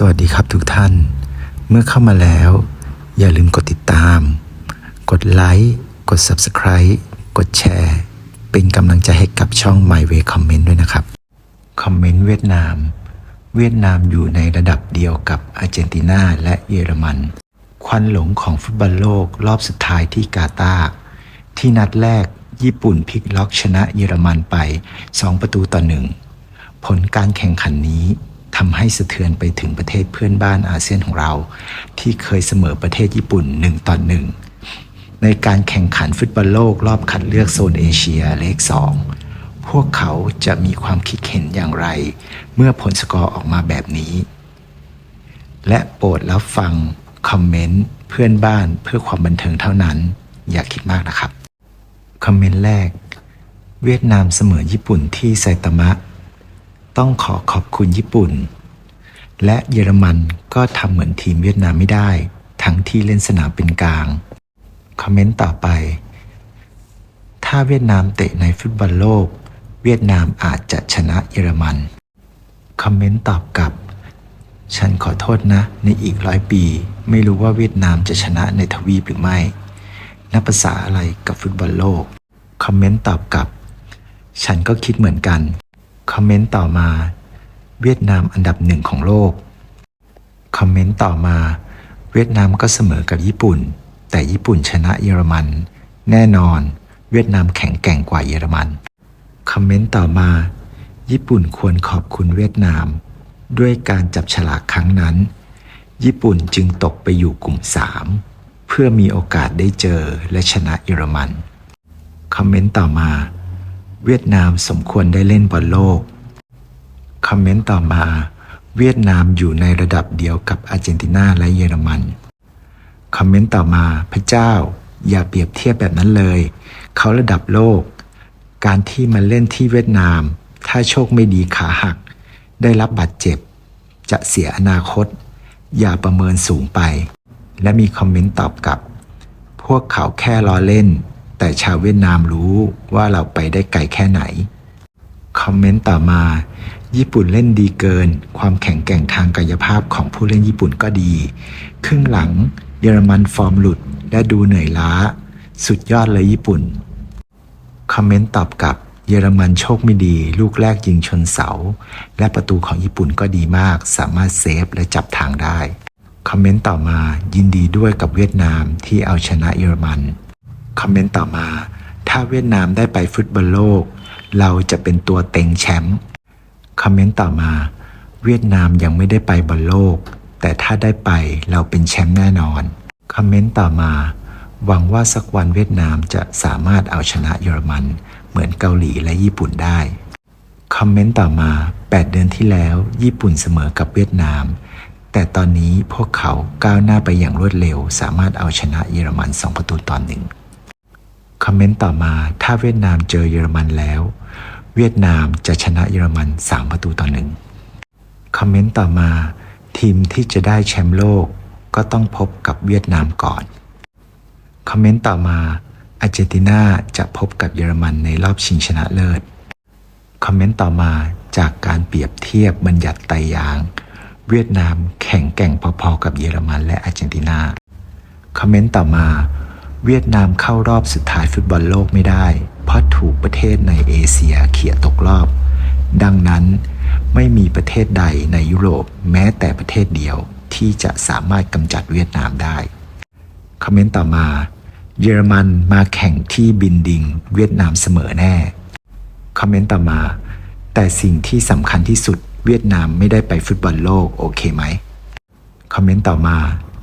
สวัสดีครับทุกท่าน เมื่อเข้ามาแล้ว อย่าลืมกดติดตาม กดไลค์ กด Subscribe กดแชร์ เป็นกำลังใจให้กับช่อง My Way Comment ด้วยนะครับ คอมเมนต์เวียดนาม เวียดนามอยู่ในระดับเดียวกับอาร์เจนตินาและเยอรมัน ควันหลงของฟุตบอลโลกรอบสุดท้ายที่กาตาร์ที่นัดแรกญี่ปุ่นพลิกล็อกชนะเยอรมันไป 2 ประตูต่อหนึ่งผลการแข่งขันนี้ ทำให้สะเทือนไปถึงประเทศเพื่อนบ้านอาเซียนของเรา ที่เคยเสมอประเทศญี่ปุ่น1ต่อ1ในการแข่งขันฟุตบอลโลกรอบคัดเลือกโซนเอเชียเลข2พวกเขาจะมีความคิดเห็นอย่างไร เมื่อผลสกอร์ออกมาแบบนี้ และโปรดรับฟังคอมเมนต์เพื่อนบ้านเพื่อความบันเทิงเท่านั้น อย่าคิดมากนะครับ คอมเมนต์แรก เวียดนามเสมอญี่ปุ่นที่ไซตามะ ต้องขอขอบคุณญี่ปุ่น และเยอรมันก็ทำเหมือนทีมเวียดนามไม่ได้ ทั้งที่เล่นสนามเป็นกลาง คอมเมนต์ต่อไป ถ้าเวียดนามเตะในฟุตบอลโลก เวียดนามอาจจะชนะเยอรมัน คอมเมนต์ตอบกลับ ฉันขอโทษนะ ในอีกร้อยปี ไม่รู้ว่าเวียดนามจะชนะในทวีปหรือไม่ นับภาษาอะไรกับฟุตบอลโลก คอมเมนต์ตอบกลับ ฉันก็คิดเหมือนกัน คอมเมนต์ต่อมา เวียดนามอันดับหนึ่งของโลก คอมเมนต์ต่อมา เวียดนามก็เสมอกับญี่ปุ่น แต่ญี่ปุ่นชนะเยอรมัน แน่นอน เวียดนามแข็งแกร่งกว่าเยอรมัน คอมเมนต์ต่อมา ญี่ปุ่นควรขอบคุณเวียดนาม ด้วยการจับฉลากครั้งนั้น ญี่ปุ่นจึงตกไปอยู่กลุ่ม 3 เพื่อมีโอกาสได้เจอและชนะเยอรมัน คอมเมนต์ต่อมา เวียดนามสมควรได้เล่นบอลโลก คอมเมนต์ต่อมา เวียดนามอยู่ในระดับเดียวกับอาร์เจนตินาและเยอรมัน คอมเมนต์ต่อมาพระเจ้า อย่าเปรียบเทียบแบบนั้นเลย เขาระดับโลก การที่มาเล่นที่เวียดนาม ถ้าโชคไม่ดีขาหัก ได้รับบาดเจ็บ จะเสียอนาคต อย่าประเมินสูงไป และมีคอมเมนต์ตอบกลับ พวกเขาแค่ล้อเล่น แต่ชาวเวียดนามรู้ว่าเราไปได้ไกลแค่ไหนคอมเมนต์ต่อมา ญี่ปุ่นเล่นดีเกิน ความแข็งแกร่งทางกายภาพของผู้เล่นญี่ปุ่นก็ดี ครึ่งหลังเยอรมันฟอร์มหลุดและดูเหนื่อยล้า สุดยอดเลยญี่ปุ่น คอมเมนต์ตอบกลับเยอรมันโชคไม่ดี ลูกแรกยิงชนเสา และประตูของญี่ปุ่นก็ดีมาก สามารถเซฟและจับทางได้ คอมเมนต์ต่อมายินดีด้วยกับเวียดนามที่เอาชนะเยอรมัน คอมเมนต์ต่อมา ถ้าเวียดนามได้ไปฟุตบอลโลก เราจะเป็นตัวเต็งแชมป์ คอมเมนต์ต่อมา เวียดนามยังไม่ได้ไปบอลโลก แต่ถ้าได้ไปเราเป็นแชมป์แน่นอน คอมเมนต์ต่อมา หวังว่าสักวันเวียดนามจะสามารถเอาชนะเยอรมัน เหมือนเกาหลีและญี่ปุ่นได้ คอมเมนต์ต่อมา 8 เดือนที่แล้ว ญี่ปุ่นเสมอกับเวียดนาม แต่ตอนนี้พวกเขาก้าวหน้าไปอย่างรวดเร็ว สามารถเอาชนะเยอรมัน 2 ประตูต่อหนึ่งคอมเมนต์ต่อมาถ้าเวียดนามเจอเยอรมันแล้ว เวียดนามจะชนะเยอรมัน 3 ประตูต่อหนึ่งคอมเมนต์ต่อมาทีมที่จะได้แชมป์โลกก็ต้องพบกับเวียดนามก่อน คอมเมนต์ต่อมาอาร์เจนตินาจะพบกับเยอรมันในรอบชิงชนะเลิศ คอมเมนต์ต่อมาจากการเปรียบเทียบบัญญัติไตยาง เวียดนามแข่งแกร่งพอๆกับเยอรมันและอาร์เจนตินา คอมเมนต์ต่อมา เวียดนามเข้ารอบสุดท้ายฟุตบอลโลกไม่ได้ ถูกประเทศในเอเชียเขี่ยตกรอบ ดังนั้นไม่มีประเทศใดในยุโรปแม้แต่ประเทศเดียวที่จะสามารถกำจัดเวียดนามได้ คอมเมนต์ต่อมา เยอรมันมาแข่งที่บินดิงเวียดนามเสมอแน่ คอมเมนต์ต่อมา แต่สิ่งที่สำคัญที่สุดเวียดนามไม่ได้ไปฟุตบอลโลกโอเคไหม คอมเมนต์ต่อมา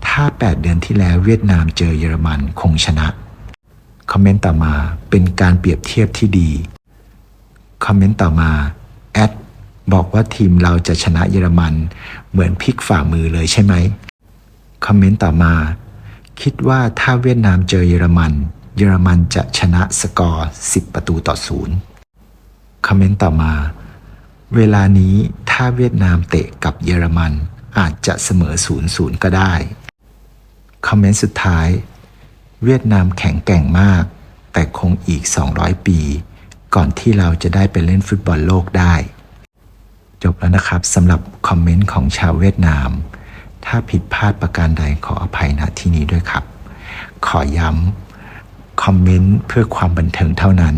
ถ้า 8 เดือนที่แล้วเวียดนามเจอเยอรมันคงชนะ คอมเมนต์ต่อมาเป็นการเปรียบเทียบที่ดี คอมเมนต์ต่อมาแอดบอกว่าทีมเราจะชนะเยอรมัน เหมือนพลิกฝ่ามือเลยใช่ไหมคอมเมนต์ต่อมา คิดว่าถ้าเวียดนามเจอเยอรมัน เยอรมันจะชนะสกอร์ 10 ประตูต่อศูนย์คอมเมนต์ต่อมา เวลานี้ถ้าเวียดนามเตะกับเยอรมันอาจจะเสมอ0-0ก็ได้ คอมเมนต์สุดท้าย เวียดนามแข็งแกร่งมาก แต่คงอีก 200 ปี ก่อนที่เราจะได้ไปเล่นฟุตบอลโลกได้ จบแล้วนะครับสำหรับคอมเมนต์ของชาวเวียดนาม ถ้าผิดพลาดประการใดขออภัยณที่นี้ด้วยครับ ขอย้ำคอมเมนต์เพื่อความบันเทิงเท่านั้น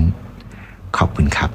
ขอบคุณครับ